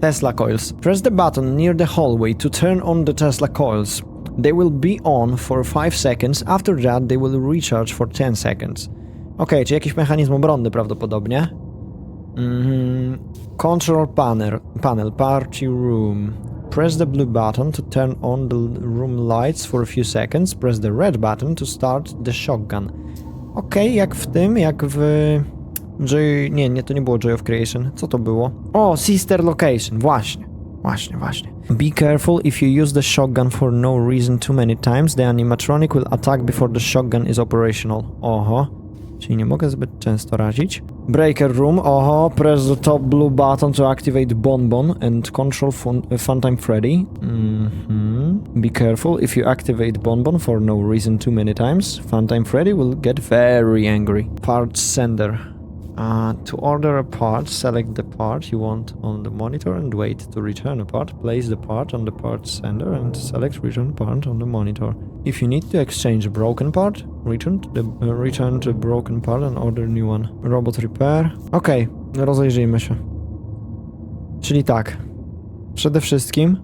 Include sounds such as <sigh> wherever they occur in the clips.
Tesla coils. Press the button near the hallway to turn on the Tesla coils. They will be on for 5 seconds, after that they will recharge for 10 seconds. Okej, czy jakiś mechanizm obronny prawdopodobnie. Mhm. Control panel, panel, party room. Press the blue button to turn on the room lights for a few seconds. Press the red button to start the shotgun. Ok, jak w tym, jak w... Joy... Nie, nie, to nie było Joy of Creation. Co to było? O, Sister Location, właśnie. Właśnie, właśnie. Be careful if you use the shotgun for no reason too many times. The animatronic will attack before the shotgun is operational. Oho. Czyli nie mogę zbyt często razić. Breaker room. Oho. Press the top blue button to activate Bonbon and control fun Funtime Freddy. Mhm. Be careful if you activate Bonbon for no reason too many times. Funtime Freddy will get very angry. Part sender. Uh, to order a part, select the part you want on the monitor and wait to return a part. Place the part on the part sender and select return part on the monitor. If you need to exchange a broken part, return to the, uh, return the broken part and order a new one. Robot repair. Okej, rozejrzyjmy się. Czyli tak. Przede wszystkim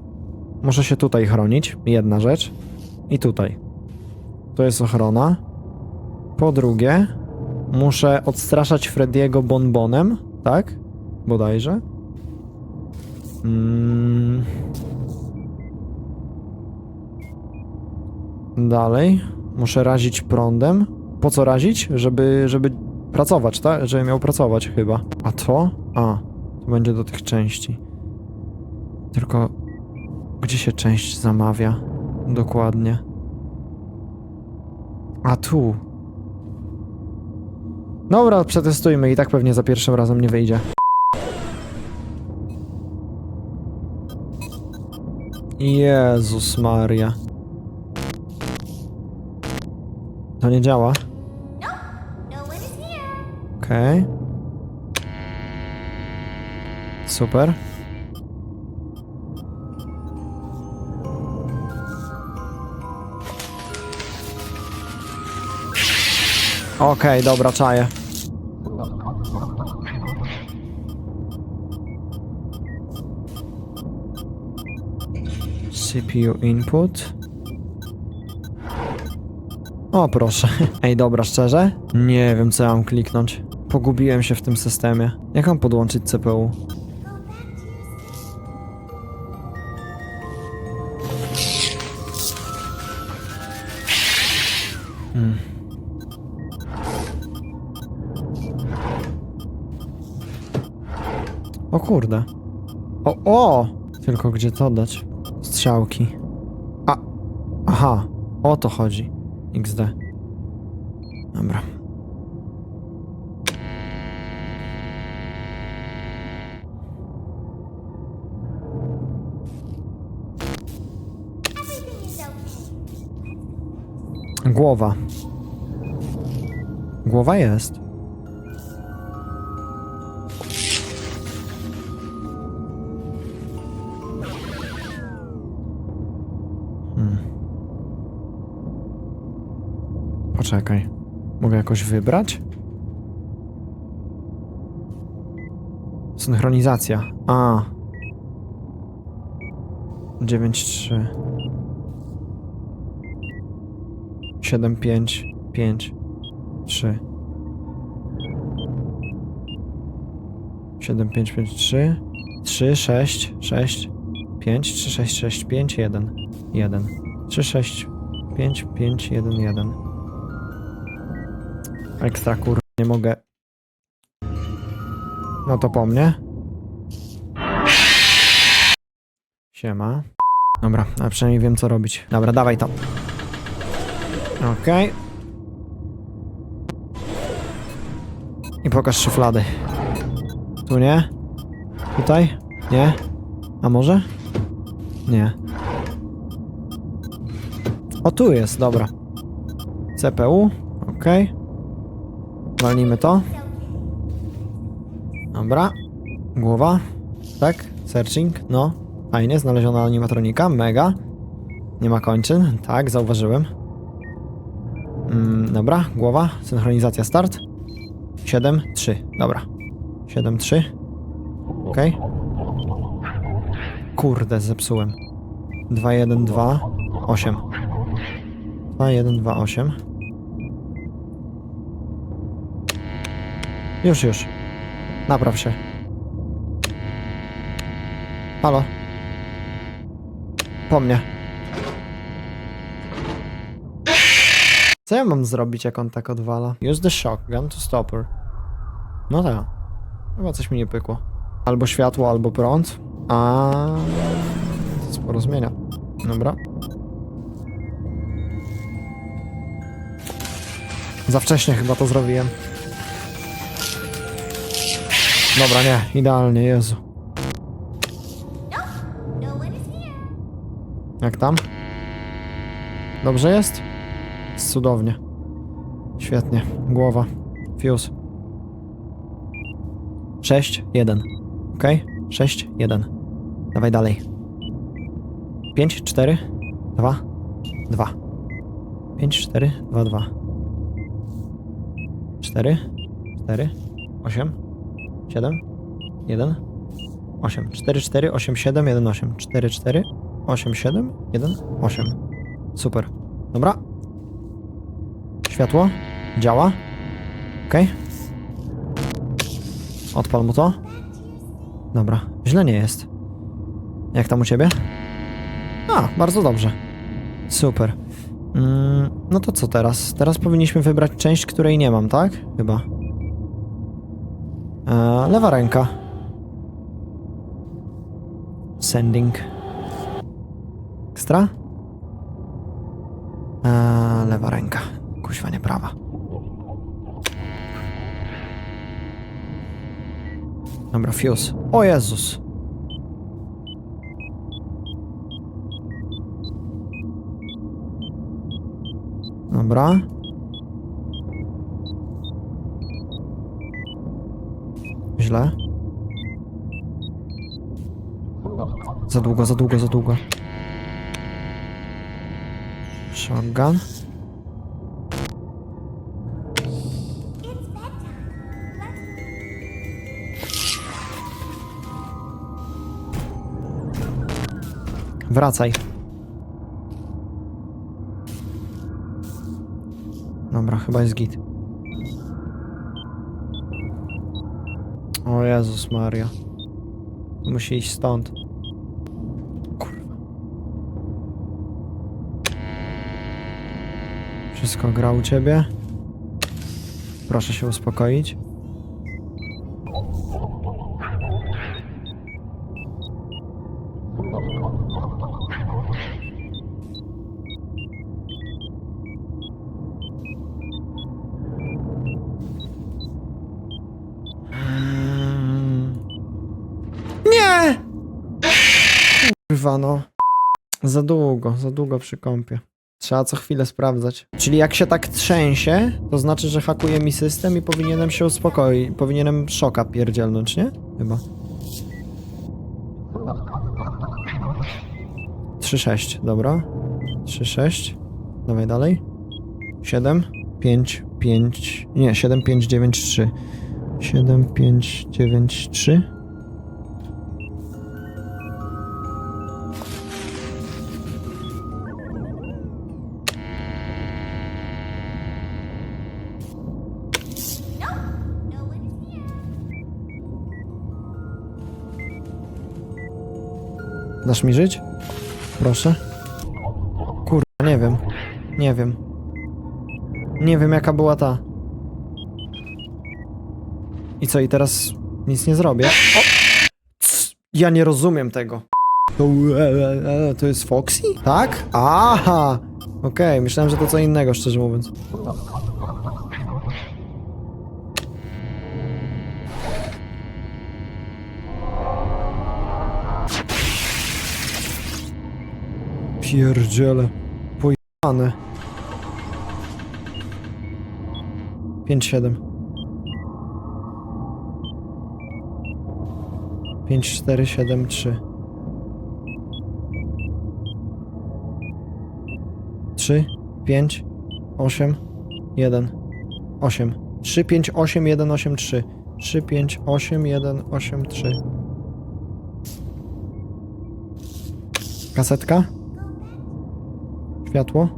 muszę się tutaj chronić. Jedna rzecz. I tutaj. To jest ochrona. Po drugie, muszę odstraszać Frediego bonbonem, tak? Bodajże. Mm. Dalej. Muszę razić prądem. Po co razić? Żeby, żeby pracować, tak? Żeby miał pracować chyba. A to? A, to będzie do tych części. Tylko gdzie się część zamawia? Dokładnie. A tu. Dobra, przetestujmy i tak pewnie za pierwszym razem nie wyjdzie. Jezus Maria. To nie działa. Okej. Super. Okej, dobra, czaję. CPU input. O, proszę. <laughs> Ej, dobra, szczerze? Nie wiem, co mam kliknąć. Pogubiłem się w tym systemie. Jak mam podłączyć CPU? Hmm. O kurde. O, o! Tylko gdzie to dać? Strzałki. A, aha, o to chodzi. XD. Dobra. Głowa. Głowa jest. Poczekaj. Mogę jakoś wybrać? Synchronizacja. A. 9.3. 7, 5, 5, 3. 7, 5, 5, 3. 3, 6, 6, 5, 3, 6, 6, 5, 1, 1. 3, 6, 5, 5, 1, 1. Ekstra kur... nie mogę. No to po mnie. Siema. Dobra, a przynajmniej wiem co robić. Dobra, dawaj to. Okej. I pokaż szuflady. Tu nie? Tutaj? Nie? A może? Nie. O, tu jest, dobra. CPU, okej. Walnijmy to. Dobra. Głowa. Tak? Searching, no. Fajnie, znaleziona animatronika, mega. Nie ma kończyn, tak, zauważyłem. Mm, dobra, głowa, synchronizacja start. 7, 3, dobra. 7, 3. Okej. Kurde, zepsułem. 2, 1, 2, 8. 2, 1, 2, 8. Już, już. Napraw się. Halo. Po mnie. Co ja mam zrobić, jak on tak odwala? Use the shotgun to stop her. No tak. Chyba coś mi nie pykło. Albo światło, albo prąd. A sporo zmienia. Dobra. Za wcześnie chyba to zrobiłem. Dobra, nie. Idealnie, Jezu. Jak tam? Dobrze jest? Cudownie. Świetnie. Głowa. Fuse. 6, 1. Ok? 6, 1. Dawaj dalej. 5, 4, 2, 2. 5, 4, 2, 2. 4, 4, 8, 7, 1, 8. 4, 4, 8, 7, 1, 8. 4, 4, 8, 7, 1, 8. Super. Dobra. Światło. Działa. Ok. Odpal mu to. Dobra. Źle nie jest. Jak tam u ciebie? A, bardzo dobrze. Super. Mm, no to co teraz? Teraz powinniśmy wybrać część, której nie mam, tak? Chyba. E, lewa ręka. Sending. Ekstra? Eee, lewa ręka. Kuźwa, nie prawa. Dobra, fuse. O Jezus. Dobra. Źle. Za długo, za długo, za długo. Shotgun. Wracaj. Dobra, chyba jest git. Jezus Maria. Musi iść stąd. Kurwa. Wszystko gra u ciebie? Proszę się uspokoić. Mm. Nie! Kurwa no. Za długo, za długo przy kąpie. Trzeba co chwilę sprawdzać. Czyli jak się tak trzęsie, to znaczy, że hakuje mi system i powinienem się uspokoić. Powinienem szoka pierdzielnąć, nie? Chyba. 3-6, dobra. 3-6. Dawaj dalej. 7, 5, 5. Nie, 7, 5, 9, 3. 7, 5, 9, 3. Dasz mi żyć? Proszę. Kurwa, nie wiem. Nie wiem. Nie wiem jaka była ta. I co, i teraz nic nie zrobię? O! Ja nie rozumiem tego. To, to jest Foxy? Tak? Aha! Okej, myślałem, że to co innego, szczerze mówiąc. Pierdziele. Pojane. 5-7. 5, 4, 7, 3. 3, 5, 8, 1, 8. 3, 5, 8, 1, 8, 3. 3, 5, 8, 1, 8, 3. Kasetka? Światło?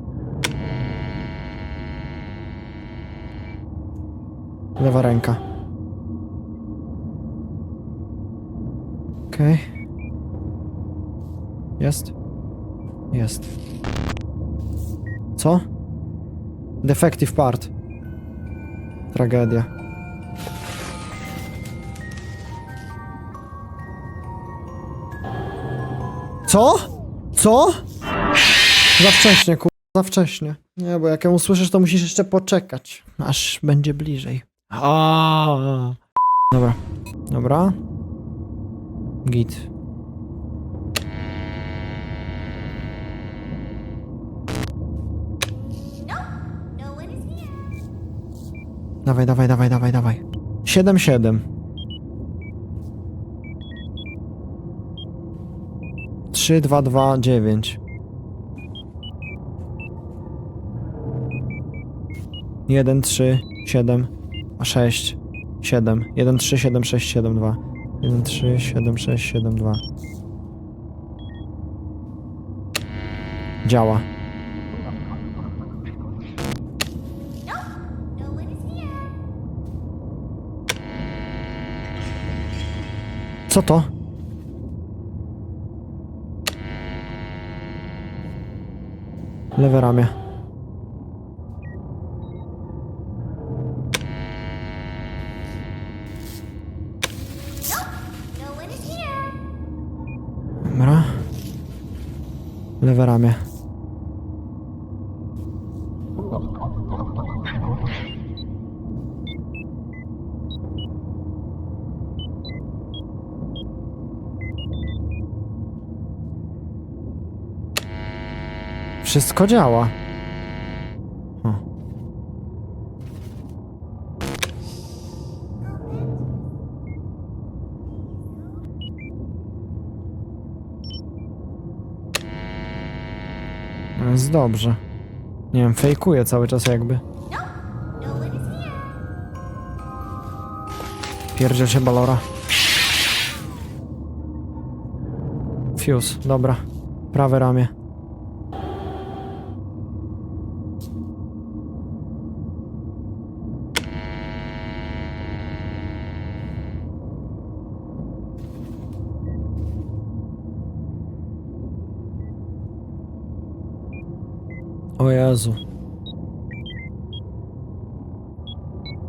Lewa ręka. Okej. Jest? Jest. Co? Defective part. Tragedia. Co? Co? Za wcześnie, kur... Za wcześnie. Nie, bo jak ją usłyszysz, to musisz jeszcze poczekać. Aż będzie bliżej. A. Dobra. Dobra. Git. Dawaj, dawaj, dawaj, dawaj, dawaj. 7-7. Trzy, dwa, dwa, dziewięć. Jeden, trzy, siedem, a sześć, siedem. Jeden, trzy, siedem, sześć, siedem, dwa. Jeden, trzy, siedem, sześć, siedem, dwa. Działa. Co to? Lewe ramię. Lewe ramię. Wszystko działa. Jest dobrze. Nie wiem, fejkuję cały czas jakby. Pierdziel się balora. Fuse, dobra. Prawe ramię. O Jezu.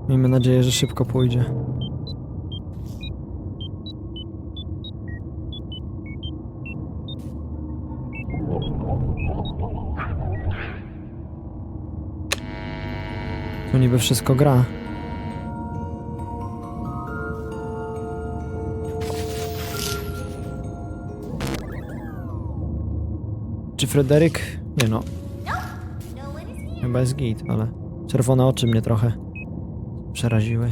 Miejmy nadzieję, że szybko pójdzie. Tu niby wszystko gra. Czy Fryderyk? Nie no. Chyba jest git, ale czerwone oczy mnie trochę przeraziły.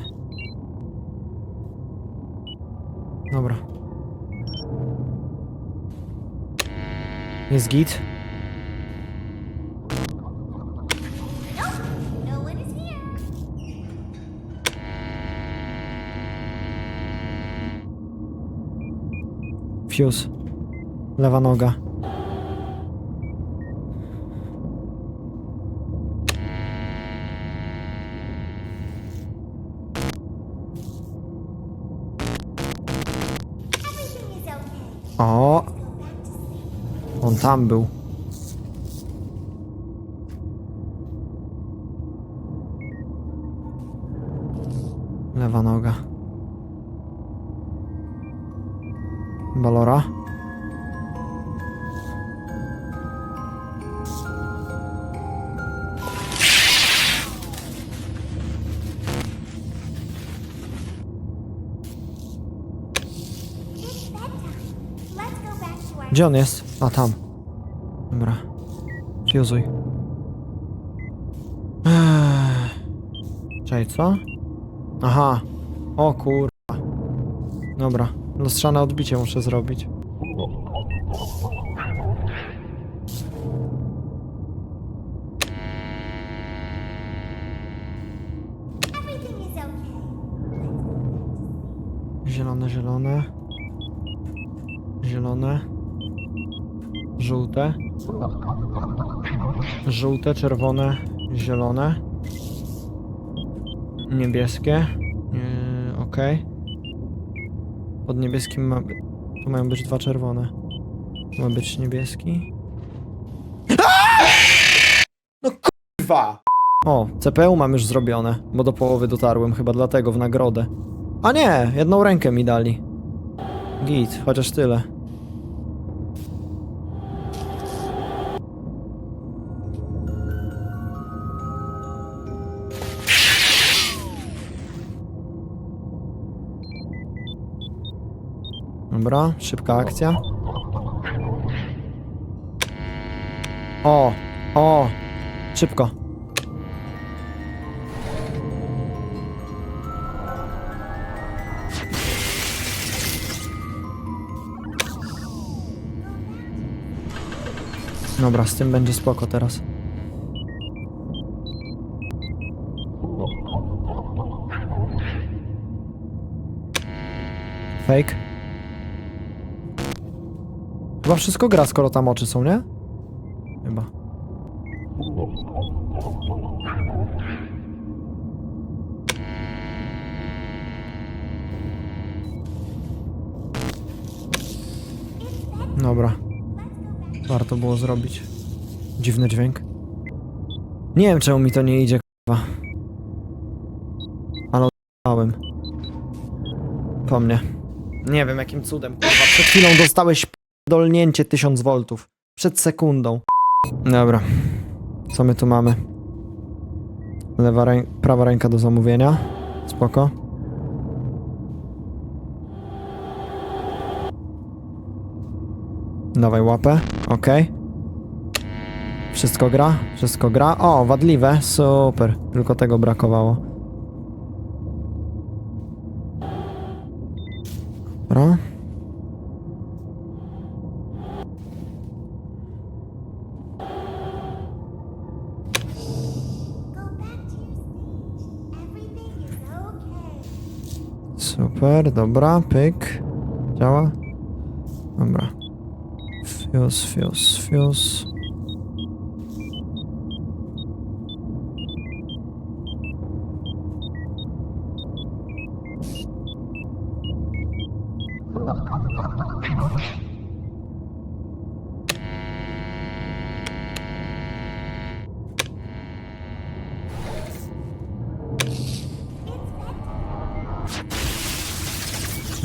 Dobra. Jest git? Fuse. Lewa noga. On tam był. Lewa noga. Balora. Gdzie on jest? A tam. Dobra. Fiuzuj. Ech. Czekaj, co? Aha. O kurwa. Dobra. Lustrzane odbicie muszę zrobić. Zielone, zielone. Zielone. Żółte. Żółte, czerwone, zielone. Niebieskie. Yy, Okej. Pod niebieskim ma... Tu mają być dwa czerwone. Ma być niebieski. No kurwa! O, CPU mam już zrobione, bo do połowy dotarłem, chyba dlatego w nagrodę. A nie, jedną rękę mi dali. Git, chociaż tyle. Dobra, szybka akcja. O, o, szybko. Dobra, z tym będzie spoko teraz. Fake. Chyba wszystko gra, skoro tam oczy są, nie? Chyba. Dobra. Warto było zrobić. Dziwny dźwięk. Nie wiem, czemu mi to nie idzie, k***wa. Ale odpałem. Po mnie. Nie wiem, jakim cudem, kurwa. Przed chwilą dostałeś dolnięcie 1000 voltów. Przed sekundą. Dobra. Co my tu mamy? Lewa rę... prawa ręka do zamówienia. Spoko. Dawaj łapę. Okej. Wszystko gra? Wszystko gra? O, wadliwe. Super. Tylko tego brakowało. Dobra. Super, dobra, pyk. Działa? Dobra. Fuse, fuse, fuse.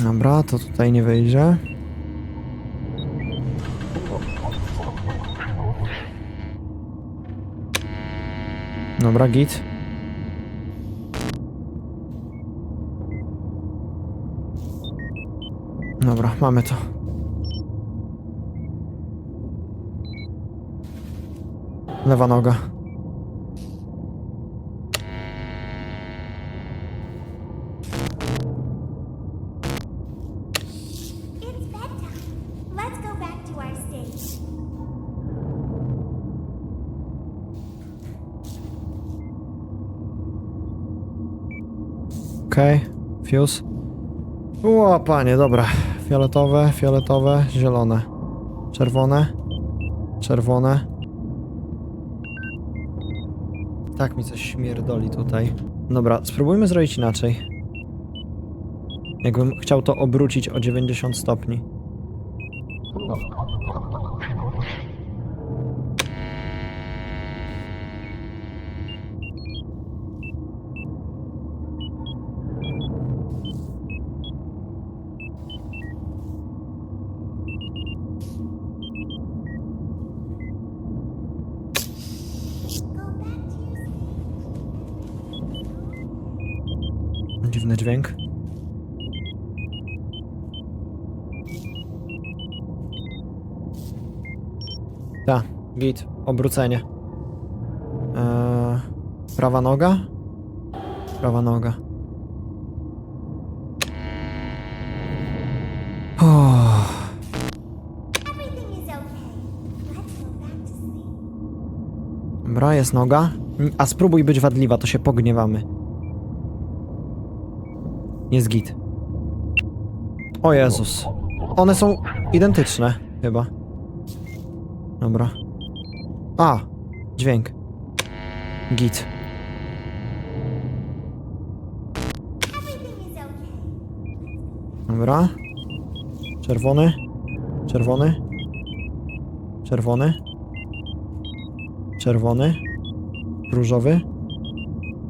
Dobra, to tutaj nie wyjdzie. Dobra, git. Dobra, mamy to. Lewa noga. Okej, fuse. Ło, panie, dobra. Fioletowe, fioletowe, zielone. Czerwone. Czerwone. Tak mi coś śmierdoli tutaj. Dobra, spróbujmy zrobić inaczej. Jakbym chciał to obrócić o 90 stopni. Go Dziwny dźwięk. Ta, git, obrócenie. Eee, prawa noga? Prawa noga. Dobra, jest noga. A spróbuj być wadliwa, to się pogniewamy. Jest git. O Jezus. One są identyczne, chyba. Dobra. A! Dźwięk. Git. Dobra. Czerwony. Czerwony. Czerwony. Czerwony. Różowy.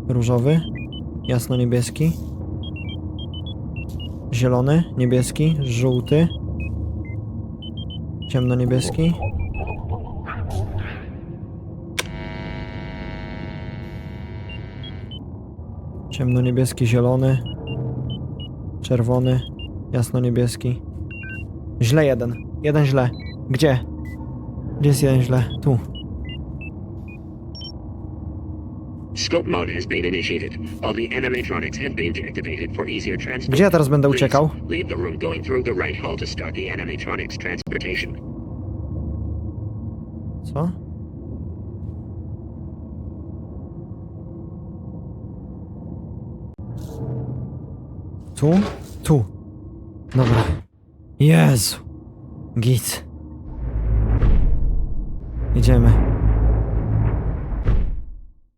Różowy. Jasno-niebieski. Zielony. Niebieski. Żółty. Ciemno-niebieski. Ciemno-niebieski, zielony. Czerwony. Jasno-niebieski. Źle jeden. Jeden źle. Gdzie? Gdzie jest jeden źle? Tu. Scope mode has been initiated. All the animatronics have been deactivated for easier transport. Gdzie ja teraz będę Please, uciekał? Leave the room going through the right hall to start the animatronics transportation. Co? Tu? Tu. Dobra. Jezu. Git. Idziemy.